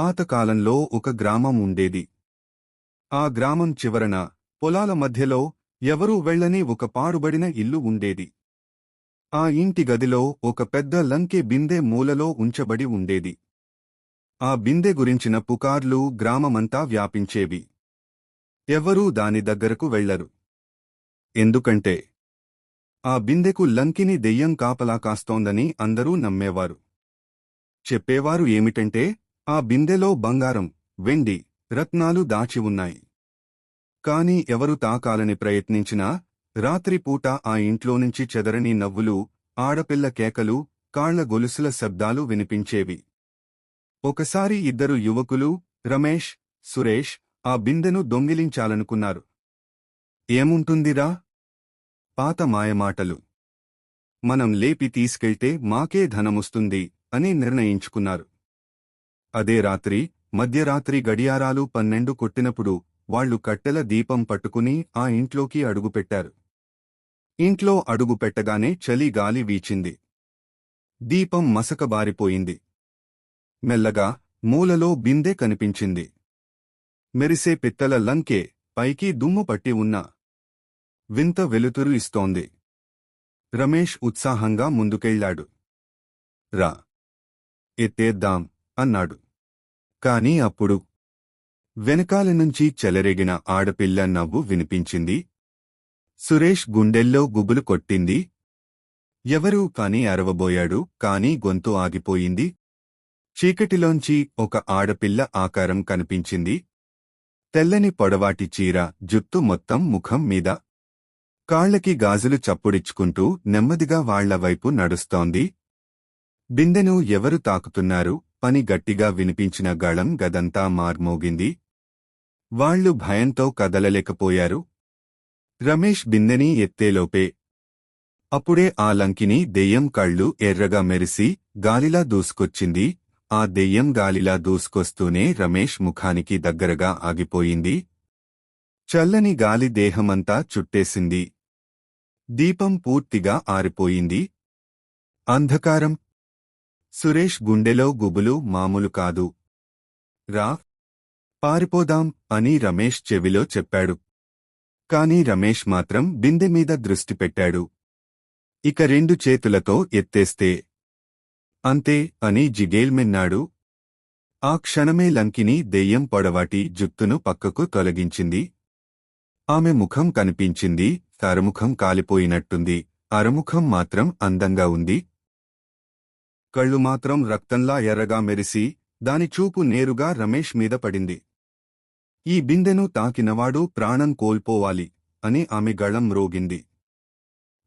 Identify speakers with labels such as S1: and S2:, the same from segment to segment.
S1: పాతకాలంలో ఒక గ్రామం ఉండేది. ఆ గ్రామం చివరన పొలాల మధ్యలో ఎవరూ వెళ్ళని ఒక పాడుబడిన ఇల్లు ఉండేది. ఆ ఇంటి గదిలో ఒక పెద్ద లంకె బిందె మూలలో ఉంచబడి ఉండేది. ఆ బిందె గురించిన పుకార్లు గ్రామమంతా వ్యాపించేవి. ఎవరూ దాని దగ్గరకు వెళ్ళరు ఎందుకంటే ఆ బిందెకు లంకిని దెయ్యం కాపలా కాస్తోందని అందరూ నమ్మేవారు. చెప్పేవారు ఏమిటంటే ఆ బిందెలో బంగారం వెండి రత్నాలు దాచి ఉన్నాయి. కాని ఎవరు తాకాలని ప్రయత్నించినా రాత్రిపూట ఆ ఇంట్లోనుంచి చెదరని నవ్వులు ఆడపిల్ల కేకలు కాళ్ళ గొలుసుల శబ్దాలు వినిపించేవి. ఒకసారి ఇద్దరు యువకులు రమేష్ సురేష్ ఆ బిందెను దొంగిలించాలనుకున్నారు. ఏముంటుందిరా? పాత మాయమాటలు. మనం లేపి తీసుకెళ్తే మాకే ధనముస్తుంది అని నిర్ణయించుకున్నారు. అదే రాత్రి మధ్యరాత్రి గడియారాలు పన్నెండు కొట్టినప్పుడు వాళ్ళు కట్టెల దీపం పట్టుకుని ఆ ఇంట్లోకి అడుగుపెట్టారు. ఇంట్లో అడుగుపెట్టగానే చలి గాలి వీచింది. దీపం మసకబారిపోయింది మెల్లగా మూలలో బిందె కనిపించింది. మెరిసే పిత్తల లంకే పైకి దుమ్ము పట్టి ఉన్న వింత వెలుతురు ఇస్తోంది. రమేష్ ఉత్సాహంగా ముందుకెళ్ళాడు రా. ఎత్తేద్దాం అన్నాడు. కాని అప్పుడు వెనకాల నుంచి చెలరేగిన ఆడపిల్ల నవ్వు వినిపించింది. సురేష్ గుండెల్లో గుబులు కొట్టింది. ఎవరూ కాని అరవబోయాడు కాని గొంతు ఆగిపోయింది. చీకటిలోంచి ఒక ఆడపిల్ల ఆకారం కనిపించింది. తెల్లని పొడవాటి చీర జుత్తు మొత్తం ముఖం మీద కాళ్ళకి గాజులు చప్పుడిచ్చుకుంటూ నెమ్మదిగా వాళ్ళ వైపు నడుస్తోంది. బిందెను ఎవరు తాకుతున్నారు? పని గట్టిగా వినిపించిన గళం గదంతా మార్మోగింది. వాళ్ళు భయంతో కదలలేకపోయారు. రమేష్ బిందెని ఎత్తేలోపే. అప్పుడే ఆ లంకిని దెయ్యం కళ్ళు ఎర్రగా మెరిసి గాలిలా దూసుకొచ్చింది. ఆ దెయ్యం గాలిలా దూసుకొస్తూనే రమేష్ ముఖానికి దగ్గరగా ఆగిపోయింది. చల్లని గాలి దేహమంతా చుట్టేసింది. దీపం పూర్తిగా ఆరిపోయింది. అంధకారం సురేష్ గుండెలో గుబులు మామూలు కాదు. రా. పారిపోదాం అని రమేష్ చెవిలో చెప్పాడు. కాని రమేష్ మాత్రం బిందె మీద దృష్టి పెట్టాడు. ఇక రెండు చేతులతో ఎత్తేస్తే. అంతే అని జిగేల్మెన్నాడు ఆ క్షణమే లంకిని దెయ్యం పొడవాటి జుత్తును పక్కకు తొలగించింది. ఆమె ముఖం కనిపించింది తరముఖం కాలిపోయినట్టుంది అరముఖం మాత్రం అందంగా ఉంది కళ్ళు మాత్రం రక్తంలా ఎర్రగా మెరిసి దాని చూపు నేరుగా రమేష్ మీద పడింది. ఈ బిందెను తాకినవాడు ప్రాణం కోల్పోవాలి అని ఆమె గళం రోగింది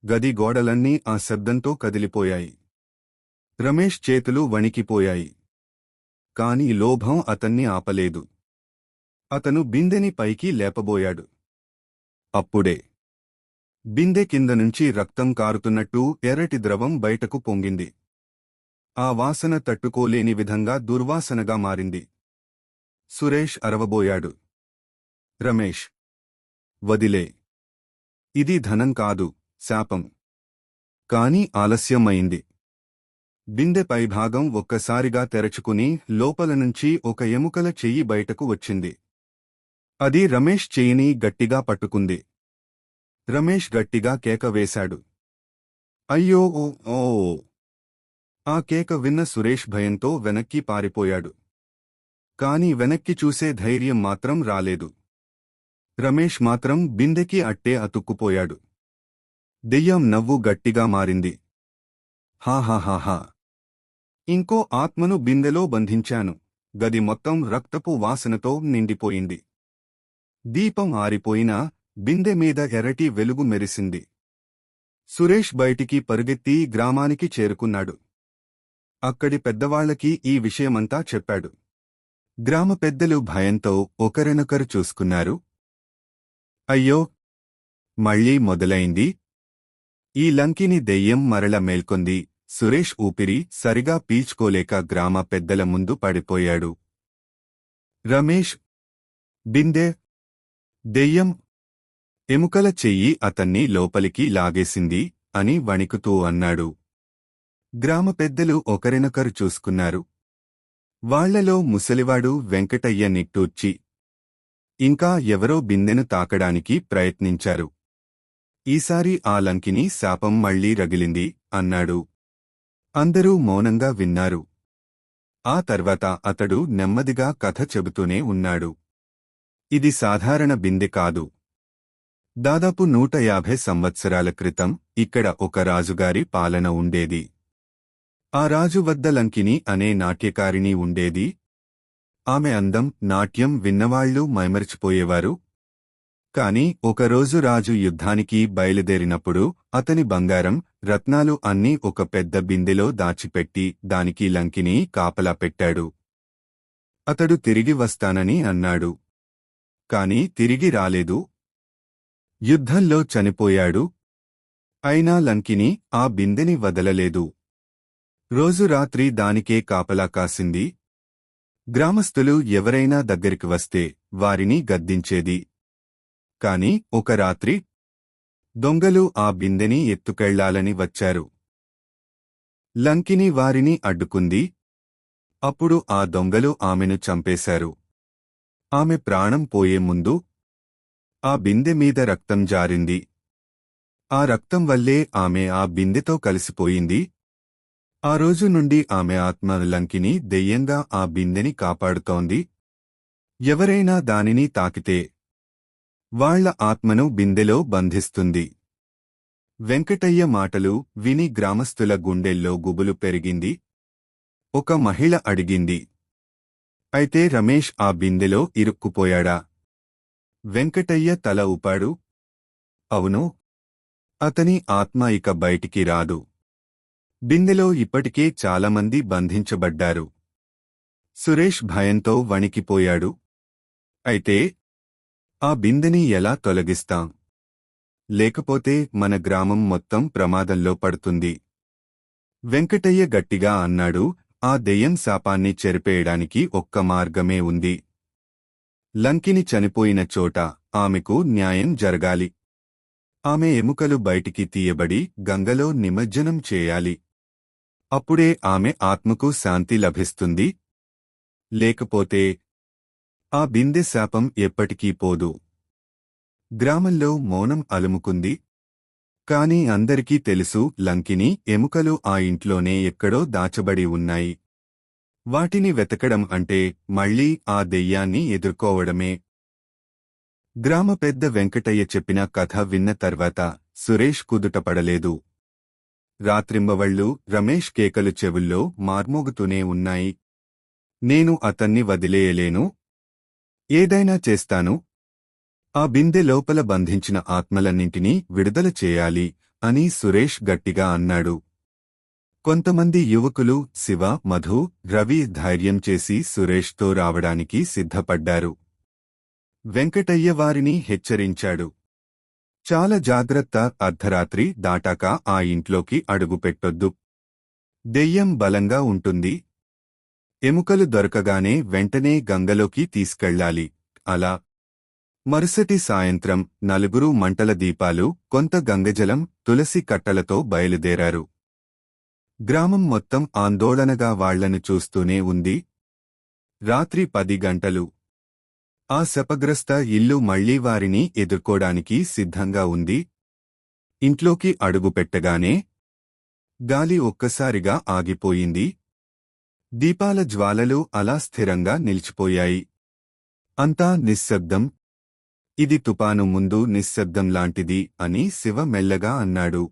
S1: గది గోడలన్నీ ఆ శబ్దంతో కదిలిపోయాయి. రమేష్ చేతులు వణికిపోయాయి. కాని లోభం అతన్ని ఆపలేదు. అతను బిందెని పైకి లేపబోయాడు. అప్పుడే బిందె కింద నుంచి రక్తం కారుతున్నట్టు ఎర్రటి ద్రవం బయటకు పొంగింది. ఆ వాసన తట్టుకోలేని విధంగా దుర్వాసనగా మారింది. సురేష్ అరవబోయాడు. రమేష్ వదిలే. ఇది ధనం కాదు శాపం. కాని ఆలస్యమైంది. బిందె పైభాగం ఒక్కసారిగా తెరచుకుని లోపల నుంచి ఒక ఎముకల చెయ్యి బయటకు వచ్చింది. అది రమేష్ చెయ్యిని గట్టిగా పట్టుకుంది. రమేష్ గట్టిగా కేక వేశాడు. అయ్యో ఓ ఓ. ఆ కేక విన్న సురేష్ భయంతో వెనక్కి పారిపోయాడు. కాని వెనక్కి చూసే ధైర్యం మాత్రం రాలేదు. రమేష్ మాత్రం బిందెకి అట్టే అతుక్కుపోయాడు. దెయ్యం నవ్వు గట్టిగా మారింది. హాహాహాహా ఇంకో ఆత్మను బిందెలో బంధించాను. గది మొత్తం రక్తపు వాసనతో నిండిపోయింది. దీపం ఆరిపోయినా బిందె మీద ఎర్రటి వెలుగు మెరిసింది. సురేష్ బయటికి పరుగెత్తి గ్రామానికి చేరుకున్నాడు. అక్కడి పెద్దవాళ్ళకి ఈ విషయమంతా చెప్పాడు. గ్రామ పెద్దలు భయంతో ఒకరినొకరు చూసుకున్నారు. అయ్యో! మళ్ళీ మొదలైంది. ఈ లంకిని దెయ్యం మరల మేల్కొంది. సురేష్ ఊపిరి సరిగా పీల్చుకోలేక గ్రామ పెద్దల ముందు పడిపోయాడు. రమేష్ బిందె! దెయ్యం! ఎముకల చెయ్యి అతన్ని లోపలికి లాగేసింది అని వణికుతూ అన్నాడు. గ్రామ పెద్దలు ఒకరినొకరు చూసుకున్నారు. వాళ్ళలో ముసలివాడు వెంకటయ్య నిట్టూర్చి ఇంకా ఎవరో బిందెను తాకడానికి ప్రయత్నించారు. ఈసారి ఆ లంకిని శాపం మళ్ళీ రగిలింది అన్నాడు. అందరూ మౌనంగా విన్నారు. ఆ తర్వాత అతడు నెమ్మదిగా కథ చెబుతూనే ఉన్నాడు. ఇది సాధారణ బిందె కాదు. దాదాపు నూట యాభై సంవత్సరాల క్రితం ఇక్కడ ఒక రాజుగారి పాలన ఉండేది. ఆ రాజు వద్ద లంకిని అనే నాట్యకారిణి ఉండేది. ఆమె అందం నాట్యం విన్నవాళ్ళు మైమరిచిపోయేవారు. కాని ఒకరోజు రాజు యుద్ధానికి బయలుదేరినప్పుడు అతని బంగారం రత్నాలు అన్నీ ఒక పెద్ద బిందెలో దాచిపెట్టి దానికి లంకిని కాపలా పెట్టాడు. అతడు తిరిగి వస్తానని అన్నాడు. కాని తిరిగి రాలేదు. యుద్ధంలో చనిపోయాడు. అయినా లంకిని ఆ బిందెని వదలలేదు. రోజు రాత్రి దానికే కాపలా కాసింది. గ్రామస్థులు ఎవరైనా దగ్గరికి వస్తే వారిని గద్దించేది. కాని ఒక రాత్రి దొంగలు ఆ బిందెని ఎత్తుకెళ్ళాలని వచ్చారు. లంకిని వారిని అడ్డుకుంది. అప్పుడు ఆ దొంగలు ఆమెను చంపేశారు. ఆమె ప్రాణం పోయే ముందు ఆ బిందె మీద రక్తం జారింది. ఆ రక్తం వల్లే ఆమె ఆ బిందెతో కలిసిపోయింది. ఆ రోజు నుండి ఆమె ఆత్మ లంకిని దెయ్యంగా ఆ బిందెని కాపాడుతోంది. ఎవరైనా దానిని తాకితే వాళ్ళ ఆత్మను బిందెలో బంధిస్తుంది. వెంకటయ్య మాటలు విని గ్రామస్థుల గుండెల్లో గుబులు పెరిగింది. ఒక మహిళ అడిగింది. అయితే రమేష్ ఆ బిందెలో ఇరుక్కుపోయాడా? వెంకటయ్య తల ఊపాడు. అవును. అతని ఆత్మ ఇక బయటికి రాదు. బిందెలో ఇప్పటికే చాలామంది బంధించబడ్డారు. సురేష్ భయంతో వణికిపోయాడు. అయితే ఆ బిందెని ఎలా తొలగిస్తాం? లేకపోతే మన గ్రామం మొత్తం ప్రమాదంలో పడుతుంది. వెంకటయ్య గట్టిగా అన్నాడు ఆ దెయ్యం శాపాన్ని చెరిపేయడానికి ఒక్క మార్గమే ఉంది. లంకిని చనిపోయిన చోట ఆమెకు న్యాయం జరగాలి. ఆమె ఎముకలు బయటికి తీయబడి గంగలో నిమజ్జనం చేయాలి. అప్పుడే ఆమె ఆత్మకు శాంతి లభిస్తుంది. లేకపోతే ఆ బిందె శాపం ఎప్పటికీ పోదు. గ్రామంలో మౌనం అలుముకుంది. కాని అందరికీ తెలుసు లంకిని ఎముకలు ఆ ఇంట్లోనే ఎక్కడో దాచబడి ఉన్నాయి. వాటిని వెతకడం అంటే మళ్ళీ ఆ దెయ్యాన్ని ఎదుర్కోవడమే. గ్రామ పెద్ద వెంకటయ్య చెప్పిన కథ విన్న తర్వాత సురేష్ కుదుటపడలేదు రాత్రింబవళ్ళు రమేష్ కేకలు చెవుల్లో మార్మోగుతూనే ఉన్నాయి. నేను అతన్ని వదిలేయలేను. ఏదైనా చేస్తాను. ఆ బిందె లోపల బంధించిన ఆత్మలన్నింటినీ విడుదల చేయాలి అని సురేష్ గట్టిగా అన్నాడు. కొంతమంది యువకులు శివ మధు రవి ధైర్యం చేసి సురేష్తో రావడానికి సిద్ధపడ్డారు. వెంకటయ్య వారిని హెచ్చరించాడు. చాలా జాగ్రత్త అర్ధరాత్రి దాటాక ఆ ఇంట్లోకి అడుగుపెట్టొద్దు దెయ్యం బలంగా ఉంటుంది. ఎముకలు దొరకగానే వెంటనే గంగలోకి తీసుకెళ్ళాలి. అలా. మరుసటి సాయంత్రం నలుగురు మంటల దీపాలు కొంత గంగజలం తులసి కట్టలతో బయలుదేరారు. గ్రామం మొత్తం ఆందోళనగా వాళ్ళను చూస్తూనే ఉంది. రాత్రి పది గంటలు. ఆ శపగ్రస్త ఇల్లు మళ్ళీ వారిని ఎదుర్కోడానికి సిద్ధంగా ఉంది. ఇంట్లోకి అడుగుపెట్టగానే గాలి ఒక్కసారిగా ఆగిపోయింది. దీపాల జ్వాలలు అలా స్థిరంగా నిలిచిపోయాయి. అంతా నిశ్శబ్దం. ఇది తుపాను ముందు నిశ్శబ్దం లాంటిది అని శివ మెల్లగా అన్నాడు.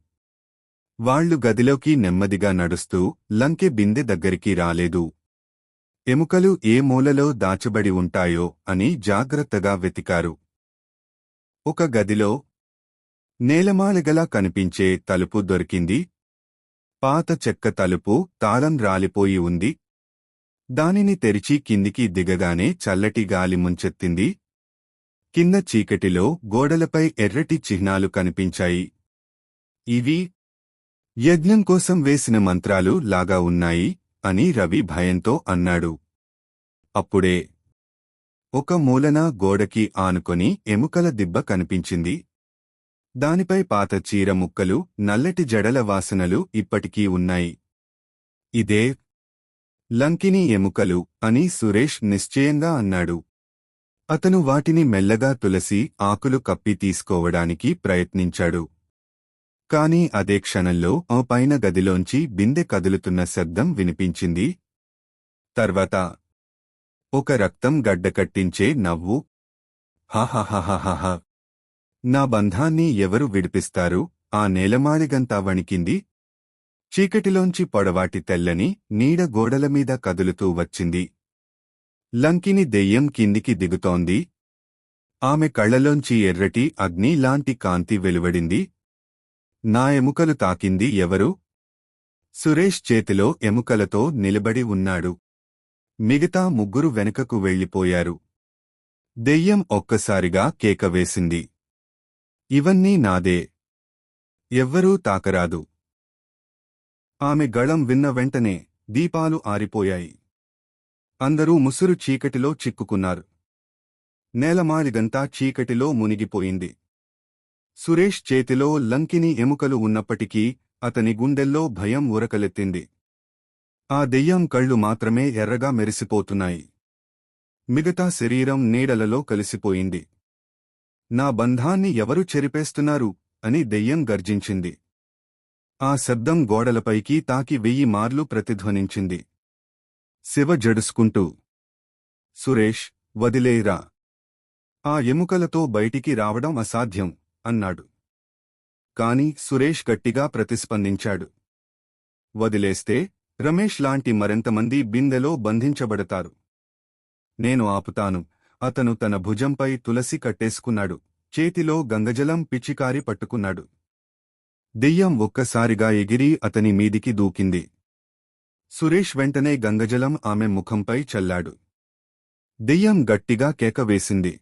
S1: వాళ్ళు గదిలోకి నెమ్మదిగా నడుస్తూ లంకె బిందె దగ్గరికి రాలేదు. ఎముకలు ఏ మూలలో దాచబడి ఉంటాయో అని జాగ్రత్తగా వెతికారు. ఒక గదిలో నేలమాలగలా కనిపించే తలుపు దొరికింది. పాత చెక్క తలుపు తాళం రాలిపోయి ఉంది. దానిని తెరిచి కిందికి దిగగానే చల్లటి గాలి ముంచెత్తింది. కింద చీకటిలో గోడలపై ఎర్రటి చిహ్నాలు కనిపించాయి. ఇవి యజ్ఞం కోసం వేసిన మంత్రాలు లాగా ఉన్నాయి. అని రవి భయంతో అన్నాడు. అప్పుడే ఒక మూలన గోడకి ఆనుకొని ఎముకల దిబ్బ కనిపించింది. దానిపై పాత చీర ముక్కలు నల్లటి జడల వాసనలు ఇప్పటికీ ఉన్నాయి. ఇదే లంకిని ఎముకలు అని సురేష్ నిశ్చయంగా అన్నాడు. అతను వాటిని మెల్లగా తులసి ఆకులు కప్పి తీసుకోవడానికి ప్రయత్నించాడు. కాని అదే క్షణంలో ఆ పైన గదిలోంచి బిందె కదులుతున్న శబ్దం వినిపించింది. తర్వాత ఒక రక్తం గడ్డకట్టించే నవ్వు. హాహాహాహాహా నా బంధాన్ని ఎవరు విడిపిస్తారు? ఆ నేలమాళిగంతా వణికింది. చీకటిలోంచి పొడవాటి తెల్లని నీడ గోడల మీద కదులుతూ వచ్చింది. లంకిని దెయ్యం కిందికి దిగుతోంది. ఆమె కళ్ళలోంచి ఎర్రటి అగ్ని లాంటి కాంతి వెలువడింది. నా ఎముకలు తాకింది ఎవరు? సురేష్ చేతిలో ఎముకలతో నిలబడి ఉన్నాడు. మిగతా ముగ్గురు వెనుకకు వెళ్ళిపోయారు. దెయ్యం ఒక్కసారిగా కేక వేసింది. ఇవన్నీ నాదే. ఎవ్వరూ తాకరాదు. ఆమె గళం విన్న వెంటనే దీపాలు ఆరిపోయాయి. అందరూ ముసురు చీకటిలో చిక్కుకున్నారు. నేలమాళిగంతా చీకటిలో మునిగిపోయింది. సురేష్ చేతిలో లంకిని ఎముకలు ఉన్నప్పటికీ అతని గుండెల్లో భయం ఉరకలెత్తింది ఆ దెయ్యం కళ్ళు మాత్రమే ఎర్రగా మెరిసిపోతున్నాయి. మిగతా శరీరం నీడలలో కలిసిపోయింది. నా బంధాన్ని ఎవరు చెరిపేస్తున్నారు? అని దెయ్యం గర్జించింది. ఆ శబ్దం గోడలపైకి తాకి వెయ్యి మార్లు ప్రతిధ్వనించింది. శివ జడుసుకుంటూ సురేష్ వదిలేరా ఆ ఎముకలతో బయటికి రావడం అసాధ్యం. అన్నాడు. కాని సురేష్ గట్టిగా ప్రతిస్పందించాడు. వదిలేస్తే రమేష్ లాంటి మరెంతమంది బిందెలో బంధించబడతారు. నేను ఆపుతాను. అతను తన భుజంపై తులసి కట్టేసుకున్నాడు. చేతిలో గంగజలం పిచ్చికారి పట్టుకున్నాడు. దెయ్యం ఒక్కసారిగా ఎగిరి అతని మీదికి దూకింది. సురేష్ వెంటనే గంగజలం ఆమె ముఖంపై చల్లాడు. దెయ్యం గట్టిగా కేక వేసింది.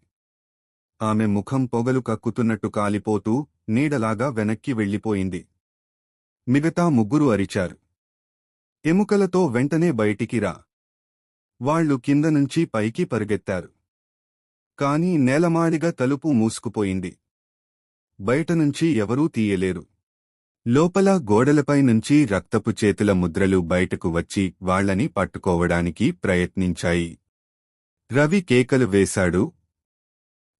S1: ఆమె ముఖం పొగలు కక్కుతున్నట్టు కాలిపోతూ నీడలాగా వెనక్కి వెళ్ళిపోయింది. మిగతా ముగ్గురు అరిచారు. ఎముకలతో వెంటనే బయటికి రా. వాళ్ళు కింద నుంచి పైకి పరుగెత్తారు. కాని నేలమాడిగా తలుపు మూసుకుపోయింది. బయటనుంచి ఎవరూ తీయలేరు. లోపల గోడలపై నుంచి రక్తపు చేతుల ముద్రలు బయటకు వచ్చి వాళ్ళని పట్టుకోవడానికి ప్రయత్నించాయి. రవి కేకలు వేశాడు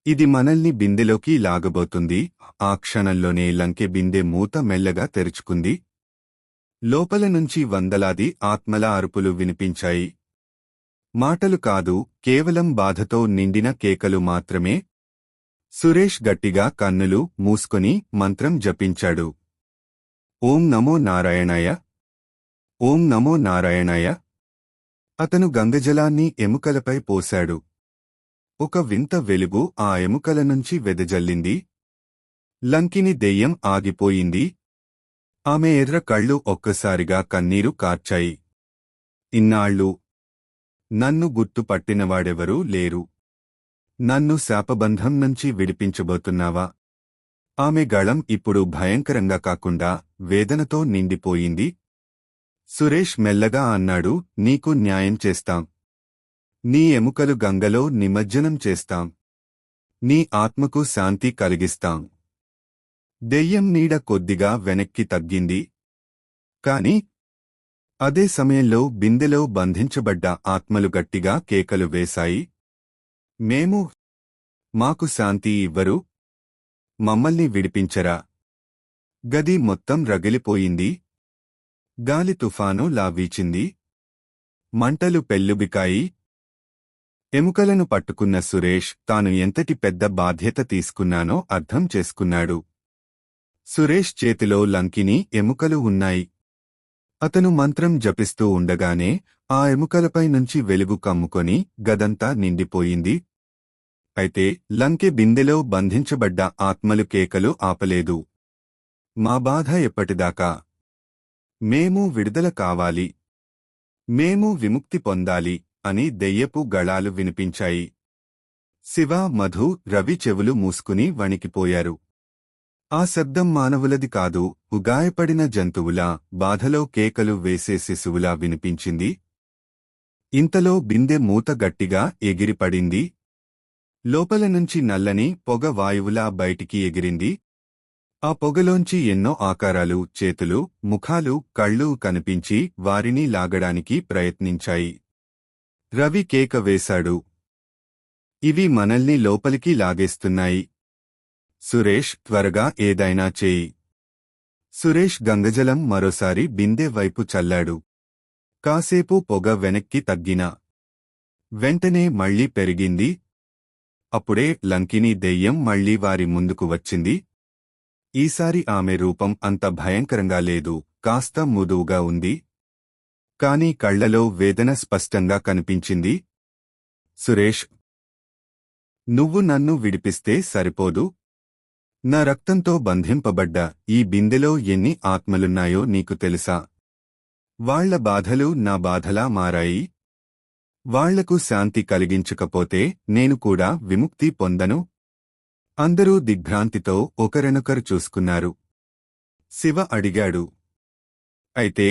S1: ఇది మనల్ని బిందెలోకి లాగబోతుంది. ఆ క్షణంలోనే లంకె బిందె మూత మెల్లగా తెరుచుకుంది. లోపల నుంచి వందలాది ఆత్మల అరుపులు వినిపించాయి. మాటలు కాదు కేవలం బాధతో నిండిన కేకలు మాత్రమే. సురేష్ గట్టిగా కన్నులు మూసుకొని మంత్రం జపించాడు. ఓం నమో నారాయణాయ. ఓం నమో నారాయణాయ. అతను గంగజలాన్ని ఎముకలపై పోశాడు. ఒక వింత వెలుగు ఆ ఎముకల నుంచి వెదజల్లింది. లంకిని దెయ్యం ఆగిపోయింది. ఆమె ఎర్ర కళ్ళు ఒక్కసారిగా కన్నీరు కార్చాయి. ఇన్నాళ్ళు నన్ను గుర్తుపట్టినవాడెవరూ లేరు. నన్ను శాపబంధం నుంచి విడిపించబోతున్నావా? ఆమె గళం ఇప్పుడు భయంకరంగా కాకుండా వేదనతో నిండిపోయింది. సురేష్ మెల్లగా అన్నాడు నీకు న్యాయం చేస్తాం. నీ ఎముకలు గంగలో నిమజ్జనం చేస్తాం. నీ ఆత్మకు శాంతి కలిగిస్తాం. దెయ్యం నీడ కొద్దిగా వెనక్కి తగ్గింది. కాని అదే సమయంలో బిందెలో బంధించబడ్డ ఆత్మలు గట్టిగా కేకలు వేశాయి. మేము మాకు శాంతి ఇవ్వరు. మమ్మల్ని విడిపించరా. గది మొత్తం రగిలిపోయింది. గాలి తుఫాను లావీచింది. మంటలు పెల్లుబికాయి. ఎముకలను పట్టుకున్న సురేష్ తాను ఎంతటి పెద్ద బాధ్యత తీసుకున్నానో అర్థం చేసుకున్నాడు. సురేష్ చేతిలో లంకిని ఎముకలు ఉన్నాయి. అతను మంత్రం జపిస్తూ ఉండగానే ఆ ఎముకలపై నుంచి వెలుగు కమ్ముకొని గదంతా నిండిపోయింది. అయితే లంకె బిందెలో బంధించబడ్డ ఆత్మలు కేకలు ఆపలేదు. మా బాధ ఎప్పటిదాకా? మేము విడుదల కావాలి. మేము విముక్తి పొందాలి. అని దెయ్యపు గళాలు వినిపించాయి. శివ మధు రవి చెవులు మూసుకుని వణికిపోయారు. ఆ శబ్దం మానవులది కాదు ఉగాయపడిన జంతువులా బాధలో కేకలు వేసే శిశువులా వినిపించింది. ఇంతలో బిందె మూత గట్టిగా ఎగిరిపడింది. లోపల నుంచి నల్లని పొగ వాయువులా బయటికి ఎగిరింది. ఆ పొగలోంచి ఎన్నో ఆకారాలు చేతులు ముఖాలు కళ్ళు కనిపించి వారిని లాగడానికి ప్రయత్నించాయి. రవి కేక వేశాడు. ఇవి మనల్ని లోపలికి లాగేస్తున్నాయి. సురేష్ త్వరగా ఏదైనా చేయి. సురేష్ గంగజలం మరోసారి బిందె వైపు చల్లాడు. కాసేపు పొగ వెనక్కి తగ్గిన. వెంటనే మళ్ళీ పెరిగింది. అప్పుడే లంకిని దెయ్యం మళ్ళీ వారి ముందుకు వచ్చింది. ఈసారి ఆమె రూపం అంత భయంకరంగా లేదు కాస్త ముదువుగా ఉంది. కాని కళ్ళలో వేదన స్పష్టంగా కనిపించింది. సురేష్ నువ్వు నన్ను విడిపిస్తే సరిపోదు. నా రక్తంతో బంధింపబడ్డ ఈ బిందెలో ఎన్ని ఆత్మలున్నాయో నీకు తెలుసా? వాళ్ళ బాధలు నా బాధలా మారాయి. వాళ్ళకు శాంతి కలిగించకపోతే నేను కూడా విముక్తి పొందను. అందరూ దిగ్భ్రాంతితో ఒకరినొకరు చూసుకున్నారు. శివ అడిగాడు. అయితే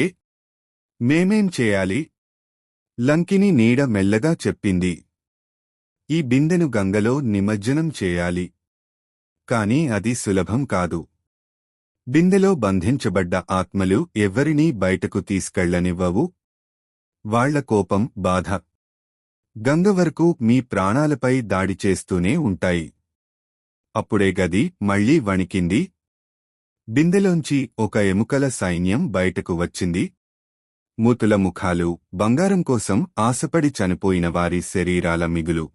S1: మేమేం చేయాలి? లంకిని నీడ మెల్లగా చెప్పింది. ఈ బిందెను గంగలో నిమజ్జనం చేయాలి. కాని అది సులభం కాదు. బిందెలో బంధించబడ్డ ఆత్మలు ఎవ్వరినీ బయటకు తీసుకెళ్ళనివ్వవు. వాళ్ళ కోపం బాధ గంగ వరకు మీ ప్రాణాలపై దాడి చేస్తూనే ఉంటాయి. అప్పుడే గది మళ్ళీ వణికింది. బిందెలోంచి ఒక ఎముకల సైన్యం బయటకు వచ్చింది. మూతుల ముఖాలు బంగారం కోసం ఆశపడి చనిపోయిన వారి శరీరాల మిగులు.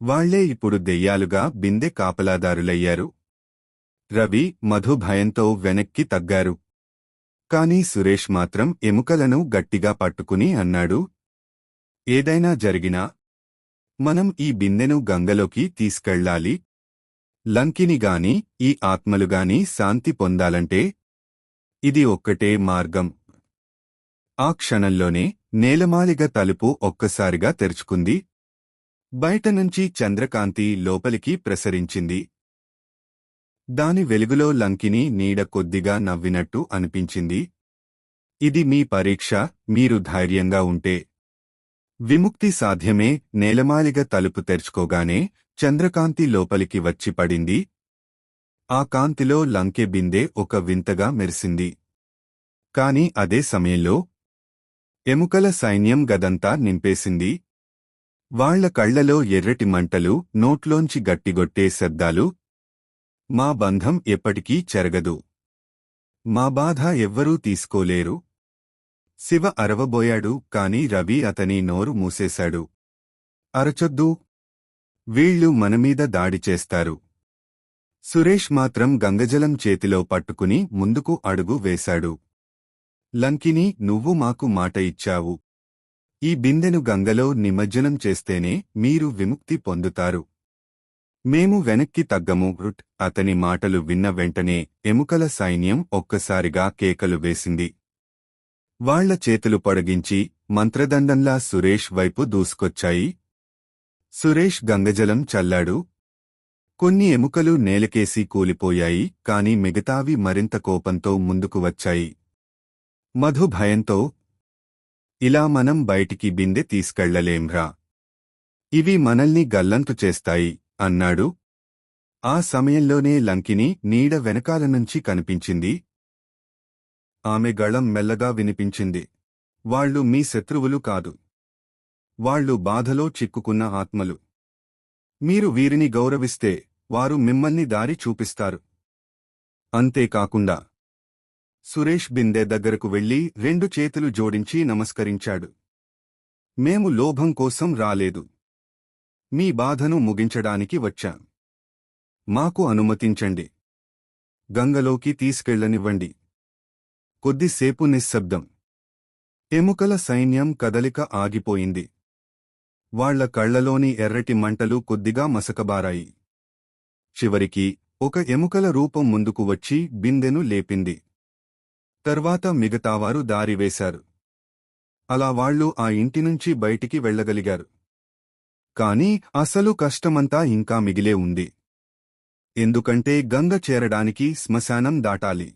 S1: వాళ్ళే ఇప్పుడు దెయ్యాలుగా బిందె కాపలాదారులయ్యారు. రవి మధు భయంతో వెనక్కి తగ్గారు. కాని సురేష్ మాత్రం ఎముకలను గట్టిగా పట్టుకుని అన్నాడు ఏదైనా జరిగినా మనం ఈ బిందెను గంగలోకి తీసుకెళ్ళాలి లంకినిగాని ఈ ఆత్మలుగాని శాంతి పొందాలంటే ఇది ఒక్కటే మార్గం. ఆ క్షణంలోనే నేలమాలిగ తలుపు ఒక్కసారిగా తెరుచుకుంది. బయటనుంచి చంద్రకాంతి లోపలికి ప్రసరించింది. దాని వెలుగులో లంకిని నీడ కొద్దిగా నవ్వినట్టు అనిపించింది. ఇది మీ పరీక్ష మీరు ధైర్యంగా ఉంటే. విముక్తి సాధ్యమే నేలమాలిగ తలుపు తెరుచుకోగానే చంద్రకాంతి లోపలికి వచ్చి పడింది. ఆ కాంతిలో లంకె బిందె ఒక వింతగా మెరిసింది. కాని అదే సమయంలో ఎముకల సైన్యం గదంతా నింపేసింది. వాళ్ళ కళ్ళలో ఎర్రటి మంటలు నోట్లోంచి గట్టిగొట్టే శబ్దాలు. మా బంధం ఎప్పటికీ చెరగదు. మా బాధ ఎవ్వరూ తీసుకోలేరు. శివ అరవబోయాడు కాని రవి అతని నోరు మూసేశాడు. అరచొద్దు. వీళ్ళు మనమీద దాడి చేస్తారు. సురేష్ మాత్రం గంగజలం చేతిలో పట్టుకుని ముందుకు అడుగు వేశాడు. లంకిని నువ్వు మాకు మాట ఇచ్చావు. ఈ బిందెను గంగలో నిమజ్జనం చేస్తేనే మీరు విముక్తి పొందుతారు. మేము వెనక్కి తగ్గము రుట్ అతని మాటలు విన్న వెంటనే ఎముకల సైన్యం ఒక్కసారిగా కేకలు వేసింది. వాళ్ళ చేతులు పొడగించి మంత్రదండంలా సురేష్ వైపు దూసుకొచ్చాయి. సురేష్ గంగజలం చల్లాడు. కొన్ని ఎముకలు నేలకేసి కూలిపోయాయి కాని మిగతావి మరింత కోపంతో ముందుకు వచ్చాయి. మధు భయంతో ఇలా మనం బయటికి బిందె తీసుకెళ్ళలేంరా ఇవి మనల్ని గల్లంతు చేస్తాయి అన్నాడు. ఆ సమయంలోనే లంకిని నీడ వెనకాల నుంచి కనిపించింది. ఆమె గళం మెల్లగా వినిపించింది. వాళ్ళు మీ శత్రువులు కాదు. వాళ్ళు బాధలో చిక్కుకున్న ఆత్మలు. మీరు వీరిని గౌరవిస్తే వారు మిమ్మల్ని దారి చూపిస్తారు. అంతేకాకుండా సురేష్ బిందె దగ్గరకు వెళ్ళి రెండు చేతులు జోడించి నమస్కరించాడు. మేము లోభం కోసం రాలేదు. మీ బాధను ముగించడానికి వచ్చాం. మాకు అనుమతించండి. గంగలోకి తీసుకెళ్ళనివ్వండి కొద్దిసేపు నిశ్శబ్దం. ఎముకల సైన్యం కదలిక ఆగిపోయింది. వాళ్ళ కళ్ళలోని ఎర్రటి మంటలు కొద్దిగా మసకబారాయి. చివరికి ఒక ఎముకల రూపం ముందుకు వచ్చి బిందెను లేపింది. తర్వాత మిగతావారు దారివేశారు అలా వాళ్ళు ఆ ఇంటి నుంచి బయటికి వెళ్ళగలిగారు కాని అసలు కష్టమంతా ఇంకా మిగిలే ఉంది. ఎందుకంటే గంగ చేరడానికి శ్మశానం దాటాలి.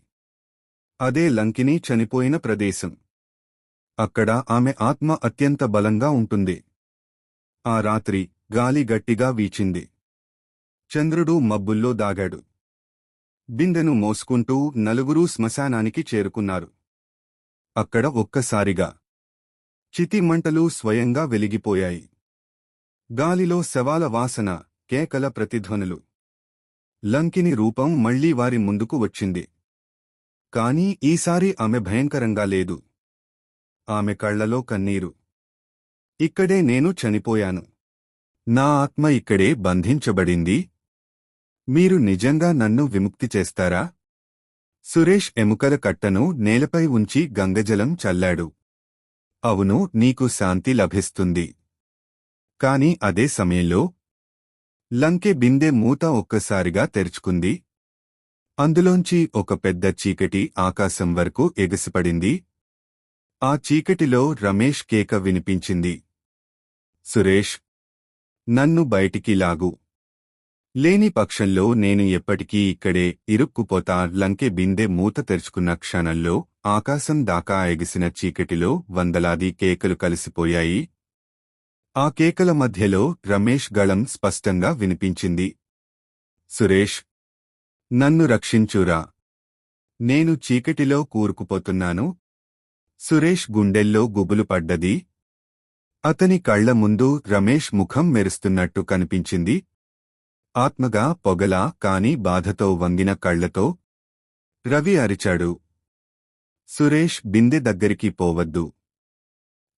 S1: అదే లంకిని చనిపోయిన ప్రదేశం. అక్కడ ఆమె ఆత్మ అత్యంత బలంగా ఉంటుంది. ఆ రాత్రి గాలి గట్టిగా వీచింది. చంద్రుడు మబ్బుల్లో దాగాడు. బిందెను మోసుకుంటూ నలుగురూ శ్మశానానికి చేరుకున్నారు. అక్కడ ఒక్కసారిగా చితిమంటలు స్వయంగా వెలిగిపోయాయి. గాలిలో శవాల వాసన కేకల ప్రతిధ్వనులు. లంకిని రూపం మళ్ళీ వారి ముందుకు వచ్చింది. కాని ఈసారి ఆమె భయంకరంగా లేదు. ఆమె కళ్ళలో కన్నీరు. ఇక్కడే నేను చనిపోయాను. నా ఆత్మ ఇక్కడే బంధించబడింది. మీరు నిజంగా నన్ను విముక్తి చేస్తారా? సురేష్ ఎముకల కట్టను నేలపై ఉంచి గంగజలం చల్లాడు. అవును నీకు శాంతి లభిస్తుంది. కాని అదే సమయంలో లంకె బిందె మూత ఒక్కసారిగా తెరుచుకుంది. అందులోంచి ఒక పెద్ద చీకటి ఆకాశం వరకు ఎగసిపడింది. ఆ చీకటిలో రమేష్ కేక వినిపించింది. సురేష్ నన్ను బయటికి లాగు. లేని పక్షంలో నేను ఎప్పటికీ ఇక్కడే ఇరుక్కుపోతా లంకె బిందె మూత తెరుచుకున్న క్షణంలో ఆకాశం దాకా ఎగిసిన చీకటిలో వందలాది కేకలు కలిసిపోయాయి. ఆ కేకల మధ్యలో రమేష్ గళం స్పష్టంగా వినిపించింది. సురేష్! నన్ను రక్షించురా! నేను చీకటిలో కూరుకుపోతున్నాను. సురేష్ గుండెల్లో గుబులు పడ్డది. అతని కళ్ళ ముందు రమేష్ ముఖం మెరుస్తున్నట్టు కనిపించింది. ఆత్మగా పొగలా కాని బాధతో వంగిన కళ్ళతో రవి అరిచాడు. సురేష్ బిందె దగ్గరికి పోవద్దు.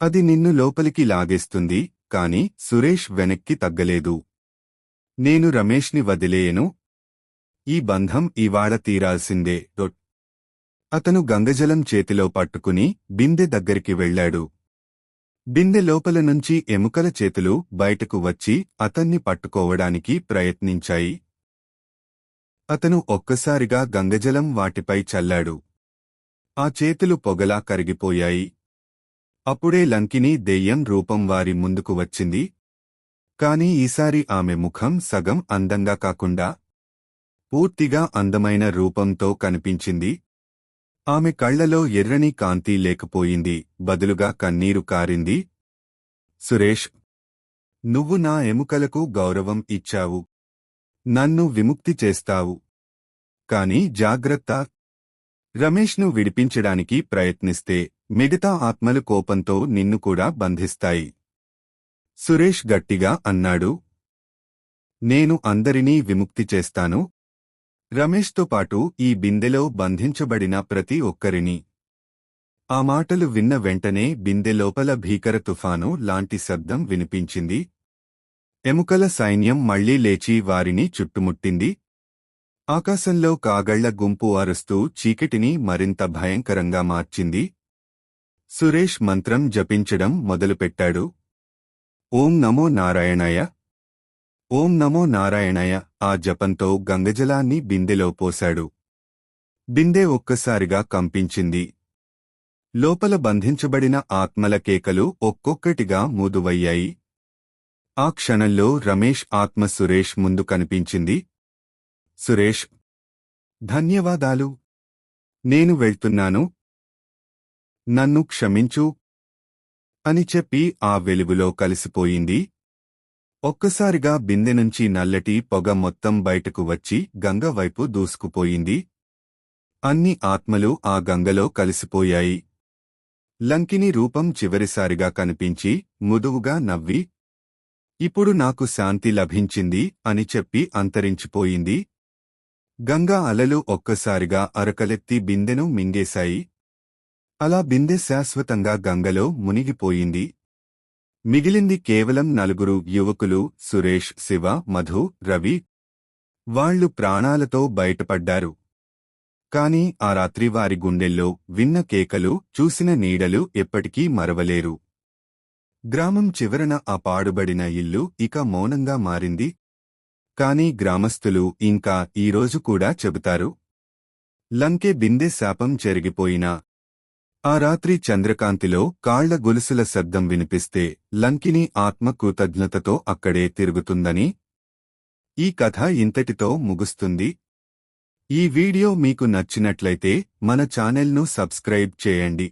S1: అది నిన్ను లోపలికి లాగేస్తుంది కాని సురేష్ వెనక్కి తగ్గలేదు. నేను రమేష్ని వదిలేయను. ఈ బంధం ఇవాళ తీరాల్సిందే. డొట్ అతను గంగజలం చేతిలో పట్టుకుని బిందె దగ్గరికి వెళ్ళాడు. బిందె లోపల నుంచి ఎముకల చేతులు బయటకు వచ్చి అతన్ని పట్టుకోవడానికి ప్రయత్నించాయి. అతను ఒక్కసారిగా గంగజలం వాటిపై చల్లాడు. ఆ చేతులు పొగలా కరిగిపోయాయి. అప్పుడే లంకిని దెయ్యం రూపం వారి ముందుకు వచ్చింది. కాని ఈసారి ఆమె ముఖం సగం అందంగా కాకుండా పూర్తిగా అందమైన రూపంతో కనిపించింది. ఆమె కళ్ళలో ఎర్రని కాంతి లేకపోయింది బదులుగా కన్నీరు కారింది. సురేష్ నువ్వు నా ఎముకలకు గౌరవం ఇచ్చావు. నన్ను విముక్తి చేస్తావు. కాని జాగ్రత్త. రమేష్ను విడిపించడానికి ప్రయత్నిస్తే మిగతా ఆత్మలు కోపంతో నిన్ను కూడా బంధిస్తాయి. సురేష్ గట్టిగా అన్నాడు. నేను అందరినీ విముక్తి చేస్తాను రమేష్తో పాటు ఈ బిందెలో బంధించబడిన ప్రతి ఒక్కరిని. ఆ మాటలు విన్న వెంటనే బిందె లోపల భీకర తుఫాను లాంటి శబ్దం వినిపించింది. ఎముకల సైన్యం మళ్ళీ లేచి వారిని చుట్టుముట్టింది. ఆకాశంలో కాగళ్ళ గుంపు అరుస్తూ చీకటిని మరింత భయంకరంగా మార్చింది. సురేష్ మంత్రం జపించడం మొదలుపెట్టాడు. ఓం నమో నారాయణాయ. ఓం నమో నారాయణాయ. ఆ జపంతో గంగజలాన్ని బిందెలో పోశాడు. బిందె ఒక్కసారిగా కంపించింది. లోపల బంధించబడిన ఆత్మల కేకలు ఒక్కొక్కటిగా మూదువయ్యాయి. ఆ క్షణంలో రమేష్ ఆత్మ సురేష్ ముందు కనిపించింది. సురేష్ ధన్యవాదాలు. నేను వెళ్తున్నాను. నన్ను క్షమించు. అని చెప్పి ఆ వెలుగులో కలిసిపోయింది. ఒక్కసారిగా బిందె నుంచి నల్లటి పొగ మొత్తం బయటకు వచ్చి గంగ వైపు దూసుకుపోయింది. అన్ని ఆత్మలు ఆ గంగలో కలిసిపోయాయి. లంకిని రూపం చివరిసారిగా కనిపించి ముదువుగా నవ్వి ఇప్పుడు నాకు శాంతి లభించింది అని చెప్పి అంతరించిపోయింది. గంగా అలలు ఒక్కసారిగా అరకలెత్తి బిందెను మింగేశాయి. అలా బిందె శాశ్వతంగా గంగలో మునిగిపోయింది. మిగిలింది కేవలం నలుగురు యువకులు సురేష్ శివ మధు రవి. వాళ్ళు ప్రాణాలతో బయటపడ్డారు. కాని ఆ రాత్రి వారి గుండెల్లో విన్న కేకలు చూసిన నీడలు ఎప్పటికీ మరవలేరు. గ్రామం చివరన ఆ పాడుబడిన ఇల్లు ఇక మౌనంగా మారింది. కాని గ్రామస్థులు ఇంకా ఈరోజు కూడా చెబుతారు. లంకె బిందె శాపం చెరిగిపోయినా ఆ రాత్రి చంద్రకాంతిలో కాళ్ళ గొలుసుల శబ్దం వినిపిస్తే లంకిని ఆత్మ కృతజ్ఞతతో అక్కడే తిరుగుతుందని ఈ కథ ఇంతటితో ముగుస్తుంది. ఈ వీడియో మీకు నచ్చినట్లయితే మన ఛానెల్ను సబ్స్క్రైబ్ చేయండి.